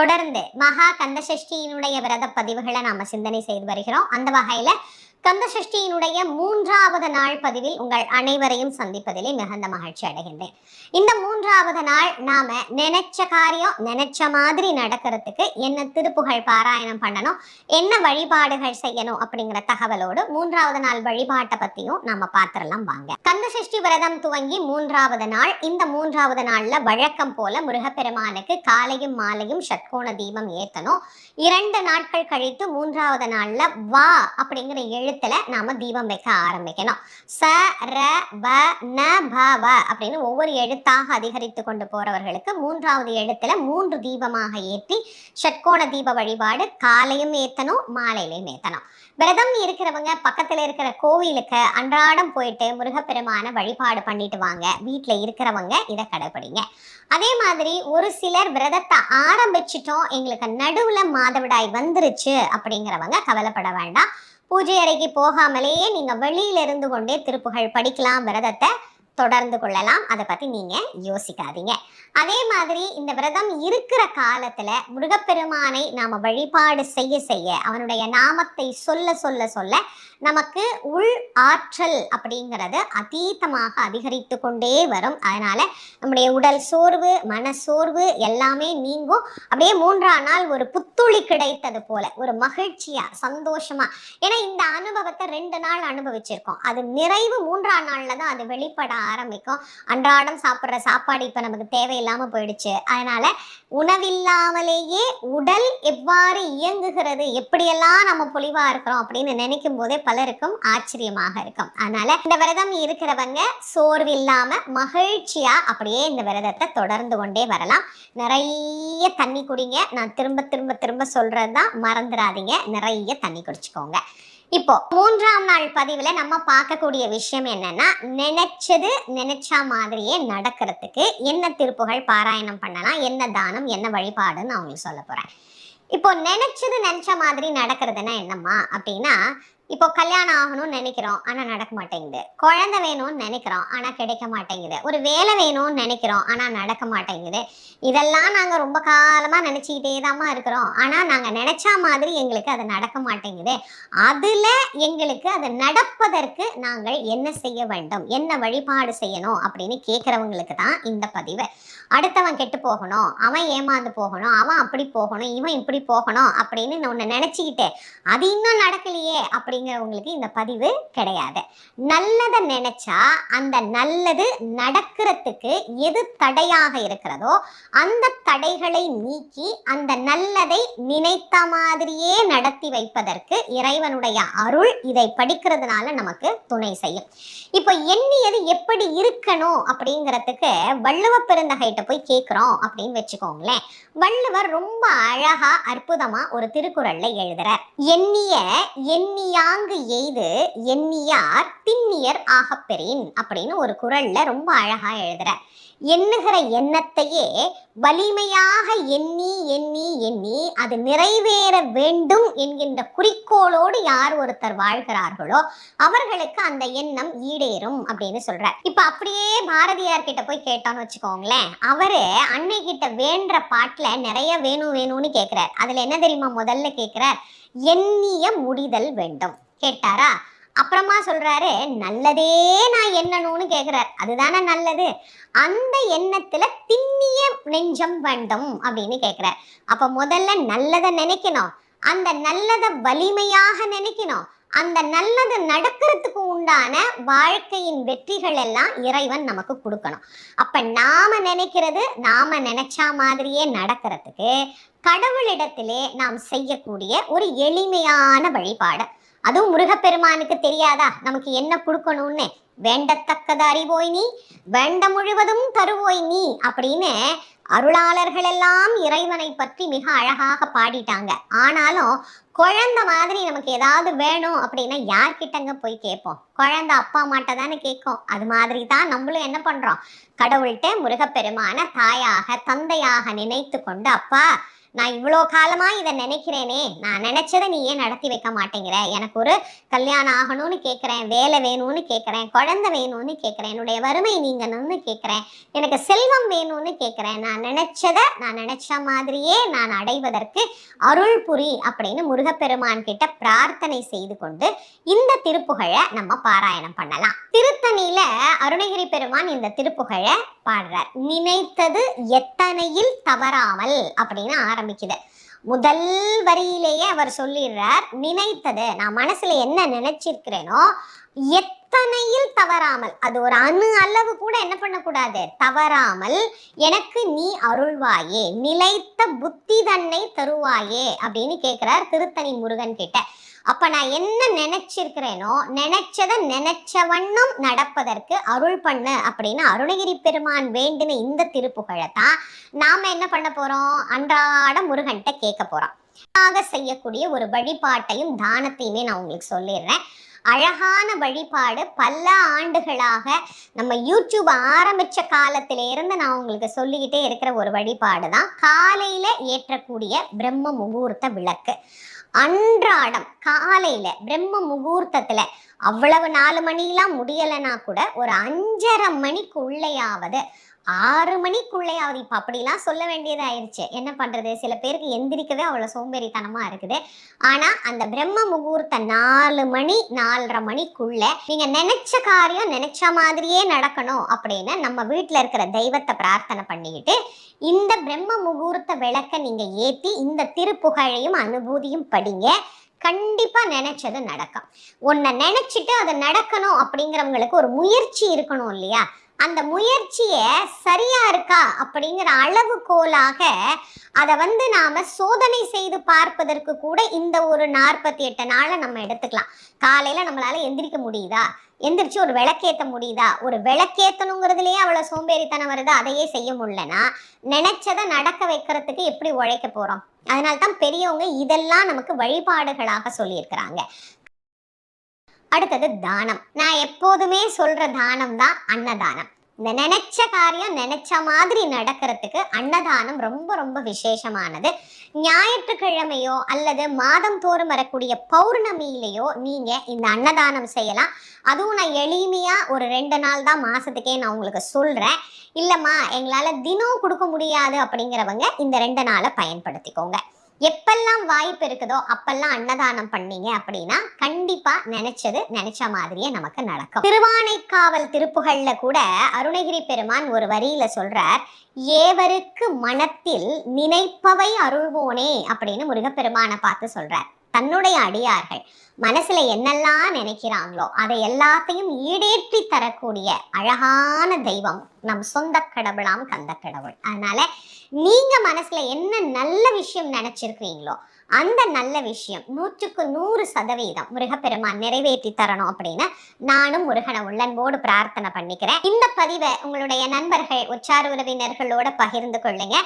தொடர்ந்து மகா கந்தசஷ்டியினுடைய விரத பதிவுகளை நாம சிந்தனை செய்து வருகிறோம். அந்த வகையில கந்தசஷ்டியினுடைய மூன்றாவது நாள் பதிவில் உங்கள் அனைவரையும் சந்திப்பதிலே மிகுந்த மகிழ்ச்சி அடைகின்றேன். இந்த மூன்றாவது நாள் நாம நினைச்ச காரியம் நினைச்ச மாதிரி நடக்கிறதுக்கு என்ன திருப்புகழ் பாராயணம் பண்ணணும் என்ன வழிபாடுகள் செய்யணும் அப்படிங்கிற தகவலோடு மூன்றாவது நாள் வழிபாட்டை பத்தியும் நாம பார்த்துடலாம் வாங்க. கந்தசஷ்டி விரதம் துவங்கி மூன்றாவது நாள் இந்த மூன்றாவது நாள்ல வழக்கம் போல முருகப்பெருமானுக்கு காலையும் மாலையும் சட்கோண தீபம் ஏத்தணும். இரண்டு நாட்கள் கழித்து மூன்றாவது நாள்ல வா அப்படிங்கிற எழுத்துல நாம தீபம் வைக்க ஆரம்பிக்கணும். ச ர ப ந ப வ அப்படின்னு ஒவ்வொரு எழுத்தாக அதிகரித்து கொண்டு போறவர்களுக்கு மூன்றாவது எழுத்துல மூன்று தீபமாக ஏற்றி ஷட்கோண தீப வழிபாடு காலையும் ஏத்தணும் மாலையிலையும் ஏத்தணும். விரதம் இருக்கிறவங்க பக்கத்துல இருக்கிற கோவிலுக்கு அன்றாடம் போயிட்டு முருகப்பெருமான வழிபாடு பண்ணிட்டு வாங்க. வீட்டுல இருக்கிறவங்க இதை கடைபிடிங்க அதே மாதிரி ஒரு சிலர் விரதத்தை ஆரம்பிச்சிட்டோம் எங்களுக்கு நடுவுல மாதவிடாய் வந்துருச்சு அப்படிங்கிறவங்க கவலைப்பட வேண்டாம். பூஜை அறைக்கு போகாமலேயே நீங்க வெளியில இருந்து கொண்டே திருப்புகழ் படிக்கலாம் விரதத்தை தொடர்ந்து கொள்ளலாம். அதை பத்தி நீங்க யோசிக்காதீங்க. அதே மாதிரி இந்த விரதம் இருக்கிற காலத்துல முருகப்பெருமானை நாம வழிபாடு செய்ய செய்ய அவனுடைய நாமத்தை சொல்ல சொல்ல சொல்ல நமக்கு உள் ஆற்றல் அப்படிங்கிறது அதீதமாக அதிகரித்து கொண்டே வரும். அதனால நம்முடைய உடல் சோர்வு மன சோர்வு எல்லாமே நீங்கும். அப்படியே மூன்றாம் நாள் ஒரு புத்துளி கிடைத்தது போல ஒரு மகிழ்ச்சியா சந்தோஷமா. ஏன்னா இந்த அனுபவத்தை ரெண்டு நாள் அனுபவிச்சிருக்கோம். அது நிறைவு மூன்றாம் நாள்ல தான் அது வெளிப்பட ஆரம்பிக்கும். அன்றாடம் சாப்பிட்ற சாப்பாடு இப்ப நமக்கு தேவையில்லாம போயிடுச்சு. அதனால உணவில்லாமலேயே உடல் எவ்வாறு இயங்குகிறது எப்படியெல்லாம் நம்ம பொலிவா இருக்கிறோம் அப்படின்னு நினைக்கும் போதே பலருக்கும் ஆச்சரியமாக இருக்கும். அதனால இந்த விரதம் இருக்கிறவங்க சோர்வு இல்லாம மகிழ்ச்சியா அப்படியே இந்த விரதத்தை தொடர்ந்து கொண்டே வரலாம். நிறைய தண்ணி குடிங்க. நான் திரும்ப திரும்ப திரும்ப சொல்றதுதான் மறந்துடாதீங்க நிறைய தண்ணி குடிச்சுக்கோங்க. இப்போ மூன்றாம் நாள் பதிவில் நம்ம பார்க்கக்கூடிய விஷயம் என்னன்னா நினைச்சது நினைச்ச மாதிரியே நடக்கிறதுக்கு என்ன திருப்புகள் பாராயணம் பண்ணலாம் என்ன தானம் என்ன வழிபாடுன்னு அவங்களுக்கு சொல்ல போறேன். இப்போ நினைச்சது நினைச்ச மாதிரி நடக்கிறதுனா என்னம்மா அப்படின்னா இப்போ கல்யாணம் ஆகணும்னு நினைக்கிறோம் ஆனா நடக்க மாட்டேங்குது. குழந்தை வேணும்னு நினைக்கிறோம் ஆனா கிடைக்க மாட்டேங்குது. ஒரு வேலை வேணும்னு நினைக்கிறோம் ஆனா நடக்க மாட்டேங்குது. இதெல்லாம் நாங்க ரொம்ப காலமா நினைச்சுக்கிட்டே தாம்மா இருக்கிறோம். ஆனா நாங்க நினைச்ச மாதிரி எங்களுக்கு அது நடக்க மாட்டேங்குது. அதுல எங்களுக்கு அது நடப்பதற்கு நாங்கள் என்ன செய்ய வேண்டும் என்ன வழிபாடு செய்யணும் அப்படின்னு கேட்கறவங்களுக்கு தான் இந்த பதிவு. அடுத்தவன் கெட்டு போகணும் அவன் ஏமாந்து போகணும் அவன் அப்படி போகணும் இவன் இப்படி போகணும் அப்படின்னு ஒன்று உன்னை நினச்சிக்கிட்டு அது இன்னும் நடக்கலையே அப்படிங்கிறவங்களுக்கு இந்த பதிவு கிடையாது. நல்லதை நினைச்சா அந்த நல்லது நடக்கிறதுக்கு எது தடையாக இருக்கிறதோ அந்த தடைகளை நீக்கி அந்த நல்லதை நினைத்த மாதிரியே நடத்தி வைப்பதற்கு இறைவனுடைய அருள் இதை படிக்கிறதுனால நமக்கு துணை செய்யும். இப்போ எண்ணியது எப்படி இருக்கணும் அப்படிங்கிறதுக்கு வள்ளுவ பெருந்தகைட்ட போய் கேட்குறோம் அப்படின்னு வச்சுக்கோங்களேன். வள்ளுவர் ரொம்ப அழகா அற்புதமா ஒரு திருக்குறள்ல எழுதுறார். எண்ணிய எண்ணியா எண்ணியாங்கு எய்து எண்ணியார் திண்ணியர் ஆகப்பெறின் அப்படின்னு ஒரு குரல்ல ரொம்ப அழகா எழுதுற. எண்ணுகிற எண்ணத்தையே வலிமையாக எண்ணி எண்ணி எண்ணி அது நிறைவேற வேண்டும் என்கின்ற குறிக்கோளோடு யார் ஒருத்தர் வாழ்கிறார்களோ அவர்களுக்கு அந்த எண்ணம் ஈடேறும் அப்படின்னு சொல்றார். இப்ப அப்படியே பாரதியார் கிட்ட போய் கேட்டோம்னு வச்சுக்கோங்களேன். அவரு அன்னை கிட்ட வேண்ட பாட்டுல நிறைய வேணும் வேணும்னு கேக்குறார். அதுல என்ன தெரியுமா முதல்ல கேக்குறார்? எண்ணிய முடிதல் வேண்டும். கேட்டாரா? அப்புறமா சொல்றாரு நல்லதே நான் எண்ணணும்னு கேட்கிறார் அதுதானே நல்லது. அந்த எண்ணத்துல திண்ணிய நெஞ்சம் வேண்டும் அப்படின்னு கேட்கிறார் அப்ப முதல்ல நல்லதை நினைக்கணும். அந்த நல்லதை வலிமையாக நினைக்கணும். அந்த நல்லது நடக்கிறதுக்கு உண்டான வாழ்க்கையின் வெற்றிகள் எல்லாம் இறைவன் நமக்கு கொடுக்கணும். அப்ப நாம நினைக்கிறது நாம நினைச்சா மாதிரியே நடக்கிறதுக்கு கடவுளிடத்திலே நாம் செய்யக்கூடிய ஒரு எளிமையான வழிபாடு. அதுவும் முருகப்பெருமானுக்கு தெரியாதா? நமக்கு என்ன கொடுக்கணும்னு? வேண்டத்தக்கது அறிவோய் நீ வேண்ட முழுவதும் தருவோய் நீ அப்படின்னு அருளாளர்கள் எல்லாம் இறைவனை பற்றி மிக அழகாக பாடிட்டாங்க. ஆனாலும் குழந்தை மாதிரி நமக்கு ஏதாவது வேணும் அப்படின்னா யார்கிட்டங்க போய் கேட்போம்? குழந்தை அப்பா அம்மாட்ட தானே கேட்கும். அது மாதிரி தான் நம்மளும் என்ன பண்றோம்? கடவுள்கிட்ட முருகப்பெருமான தாயாக தந்தையாக நினைத்து கொண்டு அப்பா நான் இவ்வளோ காலமா இதை நினைக்கிறேனே. நான் நினைச்சதை நீ ஏன் நடத்தி வைக்க மாட்டேங்கிற? எனக்கு ஒரு கல்யாணம் ஆகணும்னு கேட்குறேன் வேலை வேணும்னு கேட்குறேன் குழந்தை வேணும்னு கேட்குறேன் என்னுடைய வறுமை நீங்கணும்னு கேட்குறேன் எனக்கு செல்வம் வேணும்னு கேட்குறேன் நான் நினைச்சதை நான் நினைச்ச மாதிரியே நான் அடைவதற்கு அருள் புரி அப்படின்னு முருகப்பெருமான் கிட்ட பிரார்த்தனை செய்து கொண்டு இந்த திருப்புகழை நம்ம பாராயணம் பண்ணலாம். திருத்தணியில அருணகிரி பெருமான் இந்த திருப்புகழை பாடுறார். நினைத்தது எத்தனையில் தவறாமல் அப்படின்னு ஆரம்பிக்குது. முதல் வரியிலேயே அவர் சொல்லிடுறார் நினைத்தது நான் மனசுல என்ன நினைச்சிருக்கிறேனோ எத்தனையில் தவறாமல் அது ஒரு அணு அளவு கூட என்ன பண்ணக்கூடாது தவறாமல் எனக்கு நீ அருள்வாயே நிலைத்த புத்தி தன்னை தருவாயே அப்படின்னு கேட்கிறார் திருத்தணி முருகன் கிட்ட. அப்ப நான் என்ன நினைச்சிருக்கிறேனோ நினச்சதை நினைச்ச வண்ணம் நடப்பதற்கு அருள் பண்ணு அப்படின்னு அருணகிரி பெருமான் வேண்டின இந்த திருப்புகழை தான் நாம என்ன பண்ண போறோம்? அன்றாட முருகன்கிட்ட கேட்க போறோம். ஆக செய்யக்கூடிய ஒரு வழிபாட்டையும் தானத்தையுமே நான் உங்களுக்கு சொல்லிடுறேன். அழகான வழிபாடு பல ஆண்டுகளாக நம்ம யூடியூப் ஆரம்பிச்ச காலத்திலேருந்து நான் உங்களுக்கு சொல்லிக்கிட்டே இருக்கிற ஒரு வழிபாடு தான் காலையில் ஏற்றக்கூடிய பிரம்ம முகூர்த்த விளக்கு. அன்றாடம் காலையில பிரம்ம முகூர்த்தத்துல அவ்வளவு நாலு மணிலாம் முடியலைன்னா கூட ஒரு அஞ்சரை மணிக்குள்ளேயாவது ஆறு மணிக்குள்ளே அவர் இப்ப அப்படிலாம் சொல்ல வேண்டியதாயிருச்சு. என்ன பண்றது? சில பேருக்கு எந்திரிக்கவே அவ்வளவு சோம்பேறித்தனமா இருக்குது. ஆனா அந்த பிரம்ம முகூர்த்த நாலு மணி நாலரை மணிக்குள்ள நீங்க நினைச்ச காரியம் நினச்ச மாதிரியே நடக்கணும் அப்படின்னு நம்ம வீட்டில் இருக்கிற தெய்வத்தை பிரார்த்தனை பண்ணிக்கிட்டு இந்த பிரம்ம முகூர்த்த விளக்க நீங்க ஏத்தி இந்த திருப்புகழையும் அனுபூதியும் படிங்க. கண்டிப்பா நினைச்சது நடக்கும். ஒன்றை நினைச்சிட்டு அது நடக்கணும் அப்படிங்கிறவங்களுக்கு ஒரு முயற்சி இருக்கணும் இல்லையா? அந்த முயற்சியை சரியா இருக்கா அப்படிங்கிற அளவுகோலாக அதை வந்து நாம சோதனை செய்து பார்ப்பதற்கு கூட இந்த ஒரு நாற்பத்தி எட்டு நாளை நம்ம எடுத்துக்கலாம். காலையில நம்மளால எந்திரிக்க முடியுதா? எந்திரிச்சு ஒரு விளக்கேற்ற முடியுதா? ஒரு விளக்கேத்தணுங்கிறதுலயே அவ்வளோ சோம்பேறித்தனம் வருது? அதையே செய்ய முடியலன்னா நினைச்சதை நடக்க வைக்கிறதுக்கு எப்படி உழைக்க போகிறோம் அதனால தான் பெரியவங்க இதெல்லாம் நமக்கு வழிபாடுகளாக சொல்லியிருக்கிறாங்க. அடுத்தது தானம். நான் எப்போதுமே சொல்ற தானம் தான் அன்னதானம். இந்த நினைச்ச காரியம் நினைச்ச மாதிரி நடக்கிறதுக்கு அன்னதானம் ரொம்ப ரொம்ப விசேஷமானது. ஞாயிற்றுக்கிழமையோ அல்லது மாதம் தோறும் வரக்கூடிய பௌர்ணமியிலையோ நீங்க இந்த அன்னதானம் செய்யலாம். அதுவும் நான் எளிமையா ஒரு ரெண்டு நாள் தான் மாசத்துக்கே நான் உங்களுக்கு சொல்றேன். இல்லைம்மா எங்களால் தினம் கொடுக்க முடியாது அப்படிங்கிறவங்க இந்த ரெண்டு நாளை பயன்படுத்திக்கோங்க. எப்பெல்லாம் வாய்ப்பு இருக்குதோ அப்பெல்லாம் அன்னதானம் பண்ணீங்க அப்படின்னா கண்டிப்பா நினைச்சது நினைச்ச மாதிரியே நமக்கு நடக்கும். திருவானைக்காவல் திருப்புகள்ல கூட அருணகிரி பெருமான் ஒரு வரியில சொல்றார் ஏவருக்கு மனத்தில் நினைப்பவை அருள்வோனே அப்படின்னு முருகப்பெருமானை பார்த்து சொல்றார். தன்னுடைய அடியார்கள் மனசுல என்னெல்லாம் நினைக்கிறாங்களோ அதை எல்லாத்தையும் ஈடேற்றி தரக்கூடிய அழகான தெய்வம் நம் சொந்த கடவுளாம் கந்த கடவுள். அதனால நீங்க மனசுல என்ன நல்ல விஷயம் நினைச்சிருக்கிறீங்களோ அந்த நல்ல விஷயம் நூற்றுக்கு நூறு சதவீதம் முருகப்பெருமான் நிறைவேற்றி தரணும் அப்படின்னு நானும் முருகனை உள்ளன்போடு பிரார்த்தனை பண்ணிக்கிறேன். இந்த பதிவை உங்களுடைய நண்பர்கள் உற்சார உறவினர்களோட பகிர்ந்து கொள்ளுங்க.